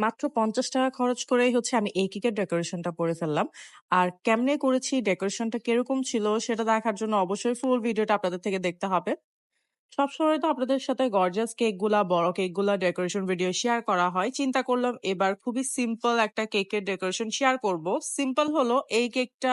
মাত্র ৳৫০ খরচ করেই হচ্ছে আমি এই কেকের ডেকোরেশনটা করে ফেললাম। আর কেমনে করেছি, ডেকোরেশনটা কীরকম ছিল সেটা দেখার জন্য অবশ্যই ফুল ভিডিওটা আপনাদের থেকে দেখতে হবে। সবসময় তো আপনাদের সাথে গর্জিয়াস কেকগুলা, বড় কেকগুলা ডেকোরেশন ভিডিও শেয়ার করা হয়। চিন্তা করলাম এবার খুবই সিম্পল একটা কেকের ডেকোরেশন শেয়ার করব। সিম্পল হলো এই কেকটা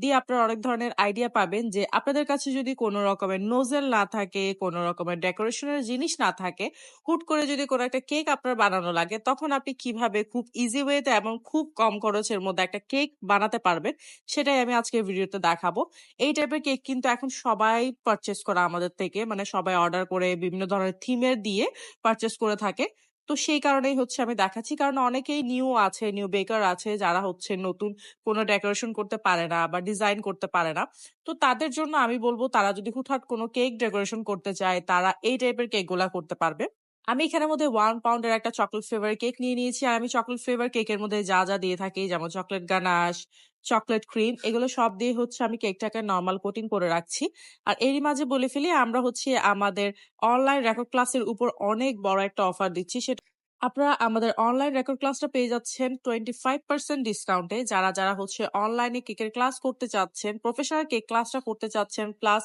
দিয়ে আপনারা অনেক ধরনের আইডিয়া পাবেন যে আপনাদের কাছে যদি কোনো রকমের নোজেল না থাকে, কোনো রকমের ডেকোরেশনের জিনিস না থাকে, হুট করে যদি কোনো একটা কেক আপনার বানানো লাগে তখন আপনি কীভাবে খুব ইজি ওয়েতে এবং খুব কম খরচের মধ্যে একটা কেক বানাতে পারবেন সেটাই আমি আজকের ভিডিওতে দেখাবো। এই টাইপের কেক কিন্তু এখন সবাই পারচেস করা আমাদের থেকে। মানে সবাই অর্ডার করে বিভিন্ন ধরনের থিমের দিয়ে পারচেস করে থাকে। তো সেই কারণেই হচ্ছে আমি দেখাচ্ছি। কারণ অনেকেই নিউ আছে, নিউ বেকার আছে যারা হচ্ছে নতুন কোনো ডেকোরেশন করতে পারে না বা ডিজাইন করতে পারে না। তো তাদের জন্য আমি বলব তারা যদি হুটহাট কোনো কেক ডেকোরেশন করতে চায় তারা এই টাইপের কেকগুলা করতে পারবে। আমি এখানের মধ্যে 1 পাউন্ডের একটা চকলেট ফ্লেভার কেক নিয়ে নিয়েছি। আর আমি চকলেট ফ্লেভার কেকের মধ্যে যা, যা দিয়ে থাকি যেমন চকলেট গানাশ, চকলেট ক্রিম এগুলো সব দিয়ে হচ্ছে আমি কেকটাকে নরমাল কোটিং করে রাখছি। আর এরই মাঝে বলে ফেলি আমরা হচ্ছে আমাদের অনলাইন রেকর্ড ক্লাসের উপর অনেক বড় একটা অফার দিচ্ছি। সেটা আপনারা আমাদের অনলাইন রেকর্ড ক্লাসটা পেয়ে যাচ্ছেন 25% ডিসকাউন্টে। যারা, যারা হচ্ছে অনলাইনে কেকের ক্লাস করতে চাচ্ছেন, প্রফেশনাল কেক ক্লাসটা করতে চাচ্ছেন, প্লাস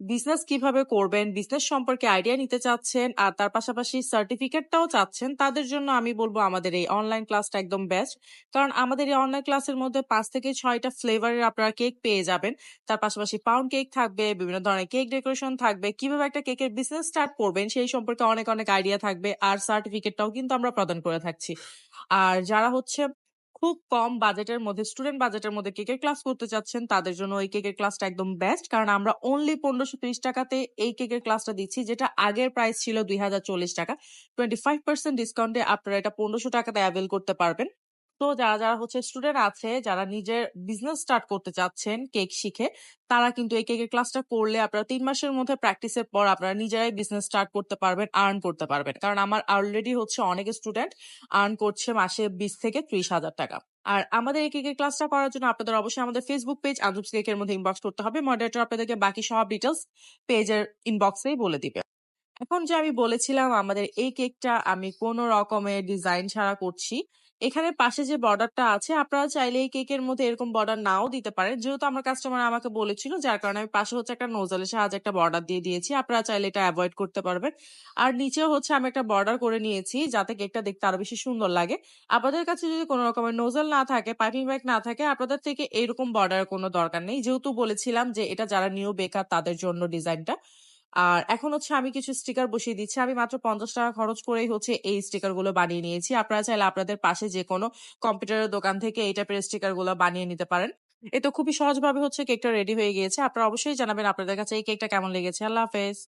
বিজনেস কীভাবে করবেন, বিজনেস সম্পর্কে আইডিয়া নিতে চাচ্ছেন, আর তার পাশাপাশি সার্টিফিকেটটাও চাচ্ছেন, তাদের জন্য আমি বলব আমাদের এই অনলাইন ক্লাসটা একদম বেস্ট। কারণ আমাদের এই অনলাইন ক্লাসের মধ্যে পাঁচ থেকে ছয়টা ফ্লেভারের আপনারা কেক পেয়ে যাবেন। তার পাশাপাশি পাউন্ড কেক থাকবে, বিভিন্ন ধরনের কেক ডেকোরেশন থাকবে, কীভাবে একটা কেকের বিজনেস স্টার্ট করবেন সেই সম্পর্কে অনেক, অনেক আইডিয়া থাকবে। আর সার্টিফিকেটটাও কিন্তু আমরা প্রদান করে থাকছি। আর যারা হচ্ছে খুব কম বাজেটের মধ্যে স্টুডেন্ট বাজেটের মধ্যে কেকের ক্লাস করতে চাচ্ছেন, তাদের জন্য এই কেকের ক্লাসটা একদম বেস্ট। কারণ আমরা অনলি পনেরোশো ত্রিশ টাকাতে এই কেকের ক্লাসটা দিচ্ছি, যেটা আগের প্রাইস ছিল ৳২০৪০ 25% ডিসকাউন্টে আপনারা এটা পনেরোশো টাকাতে অ্যাভেল করতে পারবেন। তো যারা, যারা হচ্ছে স্টুডেন্ট আছে, যারা নিজের বিজনেস স্টার্ট করতে চাচ্ছেন কেক শিখে, তারা কিন্তু এই কেকের ক্লাসটা করলে আপনারা তিন মাসের মধ্যে প্র্যাকটিসের পর আপনারা নিজেরাই বিজনেস স্টার্ট করতে পারবেন, আর্ন করতে পারবেন। কারণ আমার অলরেডি হচ্ছে অনেক স্টুডেন্ট আর্ন করছে মাসে ৳২০,000-৩০,000 আর আমাদের এই কেকের ক্লাসটা করার জন্য আপনাদের অবশ্যই আমাদের ফেসবুক পেজ আঞ্জুমস কেকের মধ্যে ইনবক্স করতে হবে। মডারেটর আপনাদেরকে বাকি সব ডিটেইলস পেজের ইনবক্সেই বলে দিবে। এখন যে আমি বলেছিলাম আমাদের এই কেকটা আমি কোনো রকমের ডিজাইন ছাড়া করছি। এখানে পাশে যে বর্ডারটা আছে আপনারা চাইলে এই কেকের মধ্যে এরকম বর্ডার নাও দিতে পারেন। যেহেতু আমার কাস্টমার আমাকে বলেছিল যার কারণে আমি পাশে হচ্ছে একটা নোজেলের সাহায্যে একটা বর্ডার দিয়ে দিয়েছি। আপনারা চাইলে এটা অ্যাভয়েড করতে পারবেন। আর নিচেও হচ্ছে আমি একটা বর্ডার করে নিয়েছি যাতে কেকটা দেখতে আরও বেশি সুন্দর লাগে। আপনাদের কাছে যদি কোনো রকমের নোজেল না থাকে, পাইপিং ব্যাগ না থাকে আপনাদের থেকে এরকম বর্ডারের কোনো দরকার নেই। যেহেতু বলেছিলাম যে এটা যারা নিউ বেকার তাদের জন্য ডিজাইনটা। আর এখন হচ্ছে আমি কিছু স্টিকার বসিয়ে দিচ্ছি। আমি মাত্র ৳৫০ খরচ করেই হচ্ছে এই স্টিকারগুলো বানিয়ে নিয়েছি। আপনারা চাইলে আপনাদের পাশে যে কোনো কম্পিউটারের দোকান থেকে এই টাইপের স্টিকারগুলো বানিয়ে নিতে পারেন। এ তো খুবই সহজভাবে হচ্ছে কেকটা রেডি হয়ে গিয়েছে। আপনারা অবশ্যই জানাবেন আপনাদের কাছে এই কেকটা কেমন লেগেছে। আল্লাহ হাফেজ।